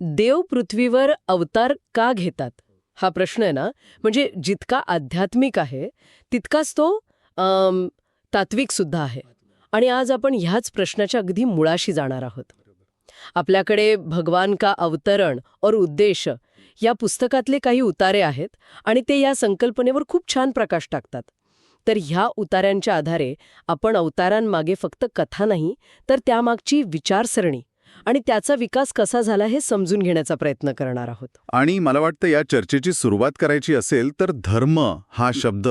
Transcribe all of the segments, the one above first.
देव पृथ्वीवर अवतार का घेतात? हा प्रश्न आहे ना. म्हणजे जितका आध्यात्मिक आहे तितकाच तो तात्विक सुद्धा आहे. आणि आज आपण ह्याच प्रश्नाच्या अगदी मुळाशी जाणार आहोत. आपल्याकडे भगवान का अवतरण और उद्देश या पुस्तकातले काही उतारे आहेत आणि ते या संकल्पनेवर खूप छान प्रकाश टाकतात. तर ह्या उतार्यांच्या आधारे आपण अवतारांमागे फक्त कथा नाही तर त्यामागची विचारसरणी आणि त्याचा विकास कसा झाला हे समजून घेण्याचा प्रयत्न करणार आहोत. आणि मला वाटतं या चर्चेची सुरुवात करायची असेल तर धर्म हा शब्द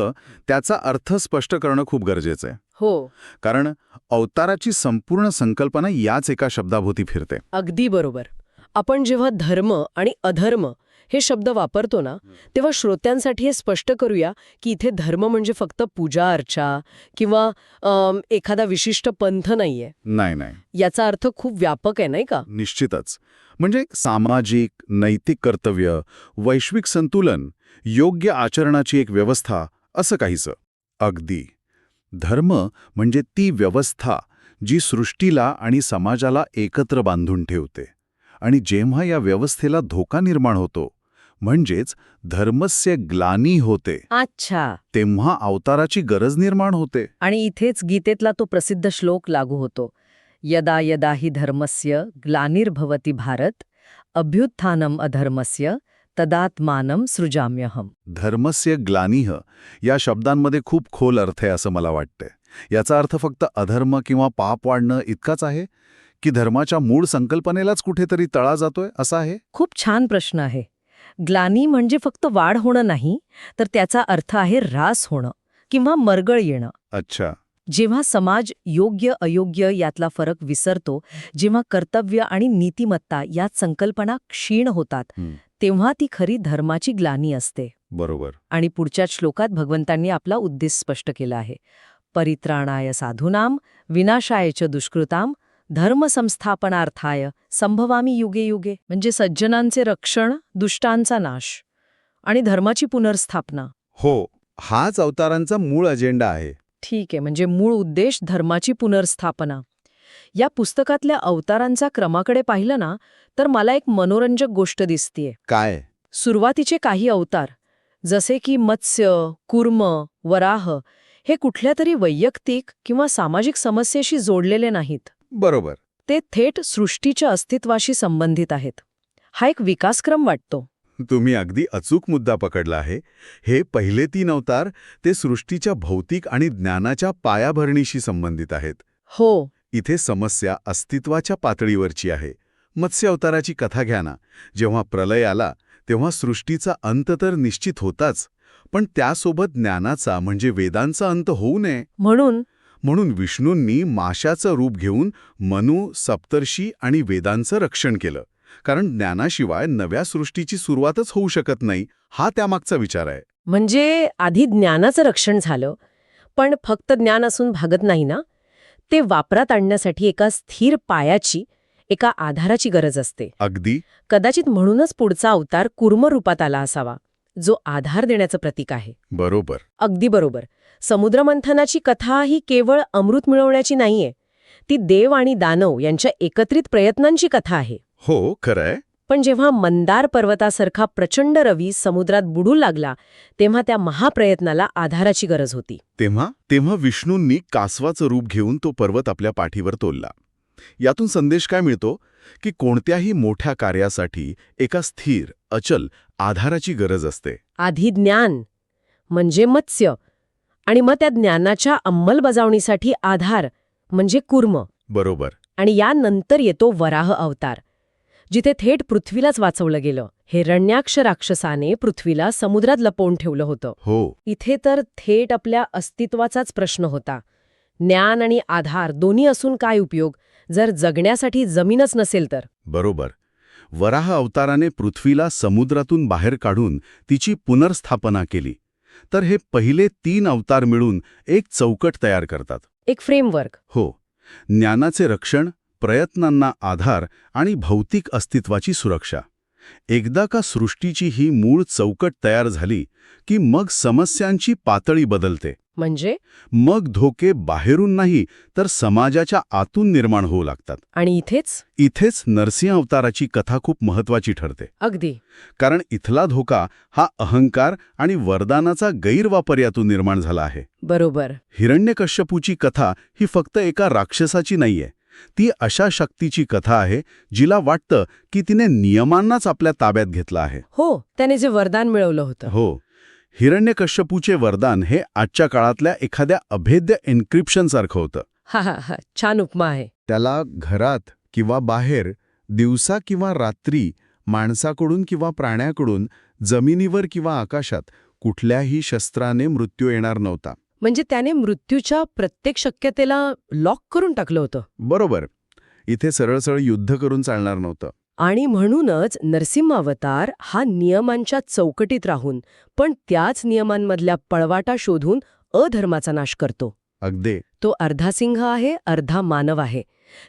त्याचा अर्थ स्पष्ट करणं खूप गरजेचं आहे. हो. कारण अवताराची संपूर्ण संकल्पना याच एका शब्दाभोवती फिरते. अगदी बरोबर. आपण जेव्हा धर्म आणि अधर्म हे शब्द वापरतो ना तेव्हा श्रोत्यांसाठी हे स्पष्ट करूया की इथे धर्म म्हणजे फक्त पूजा अर्चा किंवा एखादा विशिष्ट पंथ नाहीये. नाही नाही. याचा अर्थ खूप व्यापक आहे नाही का? निश्चितच. म्हणजे सामाजिक नैतिक कर्तव्य वैश्विक संतुलन योग्य आचरणाची एक व्यवस्था असं काहीसं. अगदी. धर्म म्हणजे ती व्यवस्था जी सृष्टीला आणि समाजाला एकत्र बांधून ठेवते. आणि जेव्हा या व्यवस्थेला धोका निर्माण होतो म्हणजेच धर्मस्य ग्लानी होते. अच्छा. तेव्हा अवताराची गरज निर्माण होते. आणि इथेच गीतेतला तो प्रसिद्ध श्लोक लागू होतो. यदा यदा हि धर्मस्य ग्लानिर्भवती भारत अभ्युत्थानम अधर्मस्य तदात्मानम सृजाम्यहम. धर्मस्य ग्लानिह या शब्दांमध्ये खूप खोल अर्थ आहे असं मला वाटतंय. याचा अर्थ फक्त अधर्म किंवा पाप वाढणं इतकाच आहे? की धर्माच्या मूळ संकल्पनेलाच कुठेतरी तळा जातोय असा आहे? खूप छान प्रश्न आहे. ग्लानी म्हणजे फक्त वाढ होणं नाही तर त्याचा अर्थ आहे ऱ्हास होणं किंवा मरगळ येणं. अच्छा. जेव्हा समाज योग्य अयोग्य यातला फरक विसरतो जेव्हा कर्तव्य आणि नीतिमत्ता या संकल्पना क्षीण होतात. तेव्हा ती खरी धर्माची ग्लानी असते. बरोबर. आणि पुढच्या श्लोकात भगवंतांनी आपला उद्देश स्पष्ट केला आहे. परित्राणाय साधूनाम विनाशाय च दुष्कृताम धर्मसंस्थापनार्थाय संभवामी युगे युगे म्हणजे सज्जनांचे रक्षण दुष्टांचा नाश आणि धर्माची पुनर्स्थापना. हो हाच अवतारांचा मूळ अजेंडा आहे. ठीक आहे म्हणजे मूळ उद्देश धर्माची पुनर्स्थापना. या पुस्तकातल्या अवतारांचा क्रमाकडे पाहिलं ना तर मला एक मनोरंजक गोष्ट दिसतीये. काय? सुरुवातीचे काही अवतार जसे की मत्स्य कुर्म वराह हे कुठल्या तरी वैयक्तिक किंवा सामाजिक समस्येशी जोडलेले नाहीत. बरोबर. ते थेट सृष्टीच्या अस्तित्वाशी संबंधित आहेत. हा एक विकासक्रम वाटतो. तुम्ही अगदी अचूक मुद्दा पकडला आहे. हे पहिले तीन अवतार ते सृष्टीच्या भौतिक आणि ज्ञानाच्या पायाभरणीशी संबंधित आहेत. हो. इथे समस्या अस्तित्वाच्या पातळीवरची आहे. मत्स्य अवताराची कथा घ्या ना. जेव्हा प्रलय आला तेव्हा सृष्टीचा अंत तर निश्चित होताच पण त्यासोबत ज्ञानाचा म्हणजे वेदांचा अंत होऊ नये. म्हणून म्हणून विष्णूंनी माशाचं रूप घेऊन मनु सप्तर्षी आणि वेदांचं रक्षण केलं. कारण ज्ञानाशिवाय नव्या सृष्टीची सुरुवातच होऊ शकत नाही हा त्यामागचा विचार आहे. म्हणजे आधी ज्ञानाचं रक्षण झालं पण फक्त ज्ञान असून भागत नाही ना? ते वापरात आणण्यासाठी एका स्थिर पायाची एका आधाराची गरज असते. अगदी. कदाचित म्हणूनच पुढचा अवतार कुर्म रूपात आला असावा. जो आधार देण्याचं प्रतीक आहे. बरोबर. अगदी बरोबर. समुद्रमंथनाची कथा ही केवळ अमृत मिळवण्याची नाहीये ती देव आणि दानव यांच्या एकत्रित प्रयत्नांची कथा आहे. हो खरंय. पण जेव्हा मंदार पर्वतासारखा प्रचंड रवी समुद्रात बुडू लागला तेव्हा त्या महाप्रयत्नाला आधाराची गरज होती. तेव्हा तेव्हा विष्णूंनी कासवाचं रूप घेऊन तो पर्वत आपल्या पाठीवर तोलला यातून संदेश काय मिळतो? की कोणत्याही मोठ्या कार्यासाठी एका स्थिर अचल आधाराची गरज असते. आधी ज्ञान म्हणजे मत्स्य आणि मग त्या ज्ञानाच्या अंमलबजावणीसाठी आधार म्हणजे कुर्म. बरोबर. आणि यानंतर येतो वराह अवतार जिथे थेट पृथ्वीलाच वाचवलं गेलं. हिरण्याक्ष राक्षसाने पृथ्वीला समुद्रात लपवून ठेवलं होतं. हो. इथे तर थेट आपल्या अस्तित्वाचाच प्रश्न होता. ज्ञान आणि आधार दोन्ही असून काय उपयोग? जर जगण्यासाठी जमीनच नसेल तर. बरोबर. वराह अवताराने पृथ्वीला समुद्रातून बाहेर काढून तिची पुनर्स्थापना केली. तर हे पहिले तीन अवतार मिळून एक चौकट तयार करतात. एक फ्रेमवर्क हो. ज्ञानाचे रक्षण प्रयत्नांना आधार आणि भौतिक अस्तित्वाची सुरक्षा. एकदा का सृष्टीची ही मूळ चौकट तयार झाली की मग समस्यांची पातळी बदलते. म्हणजे? मग धोके बाहेरून नाही तर समाजाच्या आतून निर्माण होऊ लागतात. आणि इथेच? इथेच नरसिंह अवताराची कथा खूप महत्वाची ठरते. अगदी. कारण इथला धोका हा अहंकार आणि वरदानाचा गैरवापर यातून निर्माण झाला आहे. बरोबर. हिरण्यकश्यपूची कथा ही फक्त एका राक्षसाची नाहीये. ती अशा शक्तीची कथा आहे जिला वाटतं की तिने नियमांनाच आपल्या ताब्यात घेतलं आहे. हो त्याने जे वरदान मिळवलं होतं. हो. हिरण्यकश्यपूचे वरदान हे आजच्या काळातल्या एखाद्या अभेद्य एन्क्रिप्शन सारखं होतं. हा हा हा छान उपमा आहे. त्याला घरात किंवा बाहेर दिवसा किंवा रात्री माणसाकडून किंवा प्राण्याकडून जमिनीवर किंवा आकाशात कुठल्याही शस्त्राने मृत्यू येणार नव्हता. म्हणजे त्याने मृत्यूच्या प्रत्येक शक्यतेला लॉक करून टाकलं होतं. बरोबर. इथे सरळ सरळ युद्ध करून चालणार नव्हतं. आणि म्हणूनच नरसिंहावतार हा नियमांच्या चौकटीत राहून पण त्याच नियमांमधल्या पळवाटा शोधून अधर्माचा नाश करतो. अगदी. तो अर्धा सिंह आहे अर्धा मानव आहे.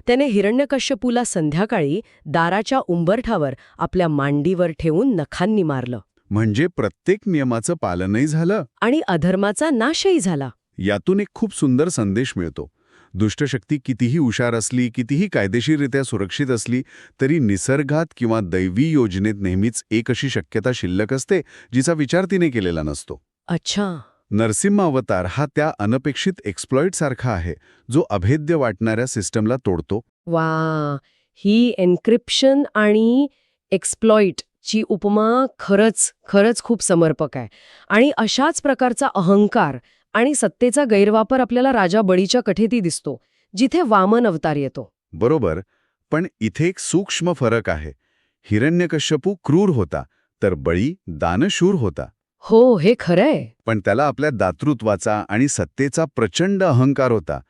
त्याने हिरण्यकश्यपूला संध्याकाळी दाराच्या उंबरठावर आपल्या मांडीवर ठेवून नखांनी मारलं. म्हणजे प्रत्येक नियमाचं पालनही झालं? आणि अधर्माचा नाशही झाला. यातून एक खूप सुंदर संदेश मिळतो. दुष्टशक्ती कितीही हुशार असली कितीही कायदेशीररित्या सुरक्षित असली तरी निसर्गात किंवा दैवी योजनेत नेहमीच एक अशी शक्यता शिल्लक असते जिचा विचार तिने केलेला नसतो. अच्छा. नरसिंह अवतार हा त्या अनपेक्षित एक्सप्लॉइट सारखा आहे जो अभेद्य वाटणाऱ्या सिस्टमला तोडतो. वा ही एन्क्रिप्शन आणि एक्सप्लॉइट ची उपमा खरंच खरंच खूप समर्पक आहे. आणि अशाच प्रकारचा अहंकार आणि सत्तेचा गैरवापर आपल्याला राजा बळीच्या कठेती दिसतो जिथे वामन अवतार येतो. बरोबर पण इथे एक सूक्ष्म फरक आहे. हिरण्यकश्यपू क्रूर होता तर बळी दानशूर होता. हो हे खरंय. पण त्याला आपल्या दातृत्वाचा आणि सत्तेचा प्रचंड अहंकार होता.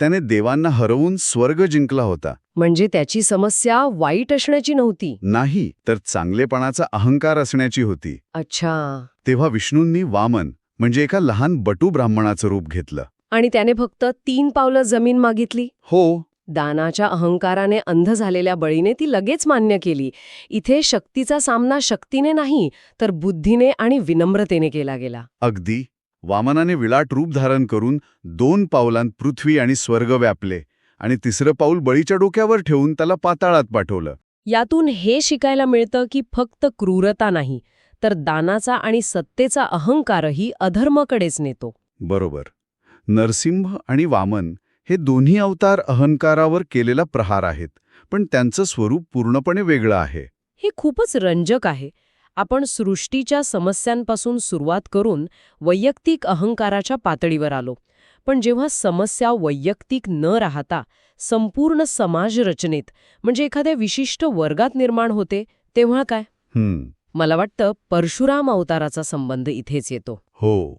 त्याने देवांना हरवून स्वर्ग जिंकला होता. म्हणजे त्याची समस्या वाईट असण्याची नव्हती. नाही तर चांगलेपणाचा अहंकार असण्याची होती. अच्छा. तेव्हा विष्णूंनी वामन म्हणजे एका लहान बटू ब्राह्मणाचं रूप घेतलं. आणि त्याने फक्त तीन पावलं जमीन मागितली. हो. दानाच्या अहंकाराने अंध झालेल्या बळीने ती लगेच मान्य केली. इथे शक्तीचा सामना शक्तीने नाही तर बुद्धीने आणि विनम्रतेने केला गेला. अगदी. वामनाने विलाट रूप धारण करून दोन पावलांत पृथ्वी आणि स्वर्ग व्यापले आणि तिसरं पाऊल बळीच्या डोक्यावर ठेवून त्याला पाताळात पाठवलं. यातून हे शिकायला मिळतं की फक्त क्रूरता नाही तर दानाचा आणि सत्तेचा अहंकारही अधर्मकडेच नेतो. बरोबर. नरसिंह आणि वामन हे दोन्ही अवतार अहंकारावर केलेला प्रहार आहेत पण त्यांचं स्वरूप पूर्णपणे वेगळं आहे. हे खूपच रंजक आहे. आपण सृष्टीच्या समस्यांपासून सुरुवात करून वैयक्तिक अहंकाराच्या पातळीवर आलो. पण जेव्हा समस्या वैयक्तिक न राहता संपूर्ण समाज रचनेत म्हणजे एखाद्या विशिष्ट वर्गात निर्माण होते तेव्हा काय? हम्म. मला वाटतं परशुराम अवताराचा संबंध इथेच येतो. हो.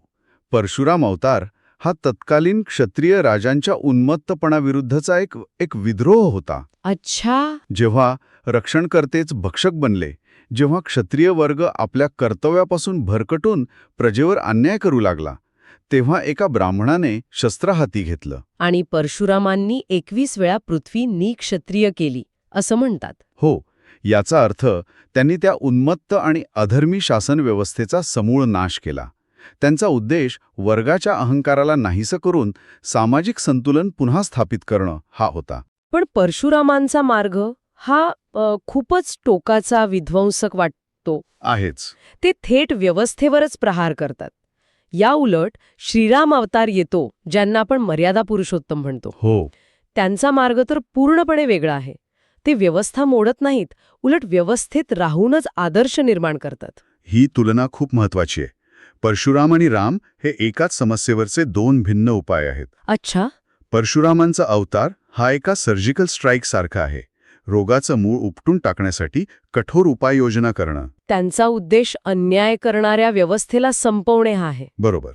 परशुराम अवतार हा तत्कालीन क्षत्रिय राजांच्या उन्मत्तपणाविरुद्धचा एक एक विद्रोह होता. अच्छा. जेव्हा रक्षणकर्तेच भक्षक बनले जेव्हा क्षत्रिय वर्ग आपल्या कर्तव्यापासून भरकटून प्रजेवर अन्याय करू लागला तेव्हा एका ब्राह्मणाने शस्त्र हाती घेतलं. आणि परशुरामांनी एकवीस वेळा पृथ्वी निक्षत्रिय केली असं म्हणतात. हो. याचा अर्थ त्यांनी त्या उन्मत्त आणि अधर्मी शासन व्यवस्थेचा समूळ नाश केला. त्यांचा उद्देश वर्गाच्या अहंकाराला नाहीसं करून सामाजिक संतुलन पुन्हा स्थापित करणं हा होता. पण परशुरामांचा मार्ग हा खूपच टोकाचा विध्वंसक वाटतो. आहेच. ते थेट व्यवस्थेवरच प्रहार करतात. या उलट श्रीराम अवतार येतो ज्यांना आपण मर्यादा पुरुषोत्तम म्हणतो. हो. त्यांचा मार्ग तर पूर्णपणे वेगळा आहे. ते व्यवस्था मोडत नाहीत उलट व्यवस्थेत राहूनच आदर्श निर्माण करतात. ही तुलना खूप महत्वाची आहे. परशुराम आणि राम हे एकाच समस्येवरचे दोन भिन्न उपाय आहेत. अच्छा. परशुरामांचा अवतार हा एका सर्जिकल स्ट्राईक सारखा आहे. रोगाचं मूळ उपटून टाकण्यासाठी कठोर उपाययोजना करणं. त्यांचा उद्देश अन्याय करणाऱ्या व्यवस्थेला संपवणे हा आहे. बरोबर.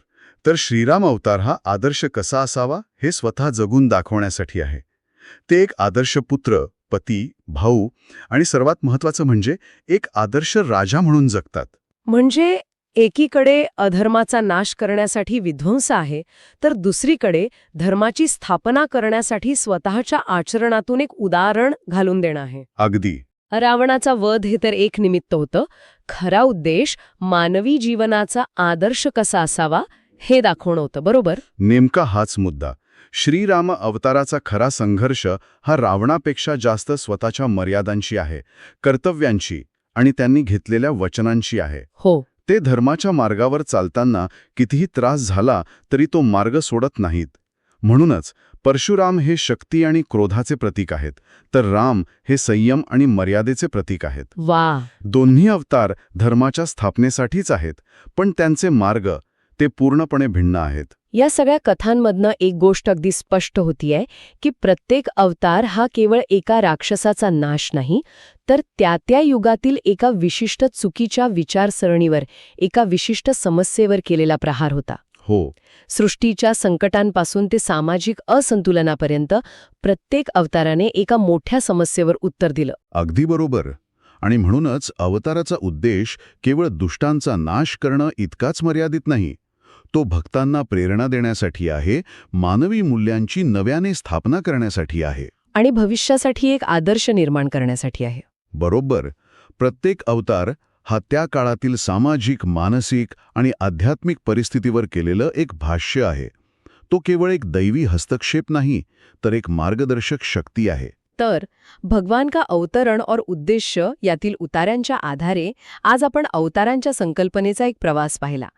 तर श्रीराम अवतार हा आदर्श कसा असावा हे स्वतः जगून दाखवण्यासाठी आहे. ते एक आदर्श पुत्र पती भाऊ आणि सर्वात महत्वाचं म्हणजे एक आदर्श राजा म्हणून जगतात. म्हणजे एकीकडे अधर्माचा नाश करण्यासाठी विध्वंस आहे तर दुसरीकडे धर्माची स्थापना करण्यासाठी स्वतःच्या आचरणातून एक उदाहरण घालून देणं आहे. अगदी. रावणाचा वध हे तर एक निमित्त होतं. खरा उद्देश मानवी जीवनाचा आदर्श कसा असावा हे दाखवणं होतं बरोबर? नेमका हाच मुद्दा. श्रीराम अवताराचा खरा संघर्ष हा रावणापेक्षा जास्त स्वतःच्या मर्यादांशी आहे कर्तव्यांशी आणि त्यांनी घेतलेल्या वचनांशी आहे. हो. ते धर्माच्या मार्गावर चालताना कितीही त्रास झाला तरी तो मार्ग सोडत नाहीत. म्हणूनच परशुराम हे शक्ती आणि क्रोधाचे प्रतीक आहेत तर राम हे संयम आणि मर्यादेचे प्रतीक आहेत. वा. दोन्ही अवतार धर्माच्या स्थापनेसाठीच आहेत पण त्यांचे मार्ग ते पूर्णपणे भिन्न आहेत. या सगळ्या कथांमधनं एक गोष्ट अगदी स्पष्ट होतीये की प्रत्येक अवतार हा केवळ एका राक्षसाचा नाश नाही तर त्या त्या युगातील एका विशिष्ट चुकीच्या विचारसरणीवर एका विशिष्ट समस्येवर केलेला प्रहार होता. हो. सृष्टीच्या संकटांपासून ते सामाजिक असंतुलनापर्यंत प्रत्येक अवताराने एका मोठ्या समस्येवर उत्तर दिलं. अगदी बरोबर. आणि म्हणूनच अवताराचा उद्देश केवळ दुष्टांचा नाश करणं इतकाच मर्यादित नाही तो भक्तांना प्रेरणा देण्यासाठी आहे मानवी मूल्यांची नव्याने स्थापना करण्यासाठी आहे. आणि भविष्यासाठी एक आदर्श निर्माण करण्यासाठी आहे. बरोबर. प्रत्येक अवतार हा त्या काळातील सामाजिक मानसिक आणि आध्यात्मिक परिस्थितीवर केलेलं एक भाष्य आहे. तो केवळ एक दैवी हस्तक्षेप नाही तर एक मार्गदर्शक शक्ती आहे. तर भगवान का अवतरण और उद्देश्य यातील उतार्यांच्या आधारे आज आपण अवतारांच्या संकल्पनेचा एक प्रवास पाहिला.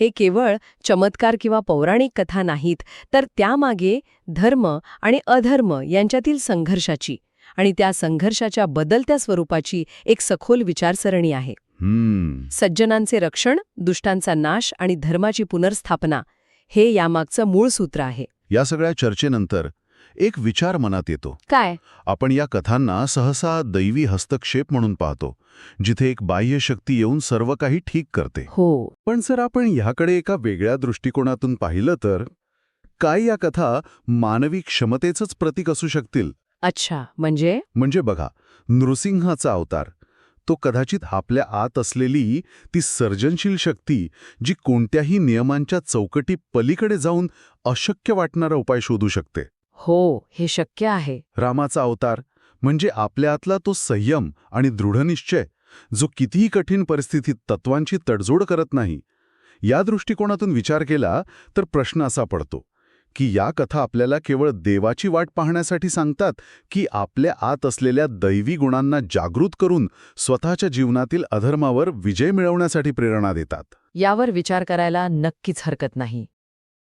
हे केवळ चमत्कार किंवा पौराणिक कथा नाहीत तर त्यामागे धर्म आणि अधर्म यांच्यातील संघर्षाची आणि त्या संघर्षाच्या बदलत्या स्वरूपाची एक सखोल विचारसरणी आहे. हम्म. सज्जनांचे रक्षण दुष्टांचा नाश आणि धर्माची पुनर्स्थापना हे यामागचं मूळ सूत्र आहे. या सगळ्या चर्चेनंतर एक विचार मनात येतो. काय? आपण या कथांना सहसा दैवी हस्तक्षेप म्हणून पाहतो जिथे एक बाह्य शक्ती येऊन सर्व काही ठीक करते. हो. पण जर आपण ह्याकडे एका वेगळ्या दृष्टिकोनातून पाहिलं तर काय या कथा मानवी क्षमतेचंच प्रतीक असू शकतील? अच्छा म्हणजे? म्हणजे बघा नृसिंहाचा अवतार तो कदाचित आपल्या आत असलेली ती सर्जनशील शक्ती जी कोणत्याही नियमांच्या चौकटी पलीकडे जाऊन अशक्य वाटणारा उपाय शोधू शकते. हो हे शक्य आहे. रामाचा अवतार म्हणजे आपल्या आतला तो संयम आणि दृढनिश्चय जो कितीही कठीण परिस्थितीत तत्वांची तडजोड करत नाही. या दृष्टिकोनातून विचार केला तर प्रश्न असा पडतो की या कथा आपल्याला केवळ देवाची वाट पाहण्यासाठी सांगतात की आपल्या आत असलेल्या दैवी गुणांना जागृत करून स्वतःच्या जीवनातील अधर्मावर विजय मिळवण्यासाठी प्रेरणा देतात? यावर विचार करायला नक्कीच हरकत नाही.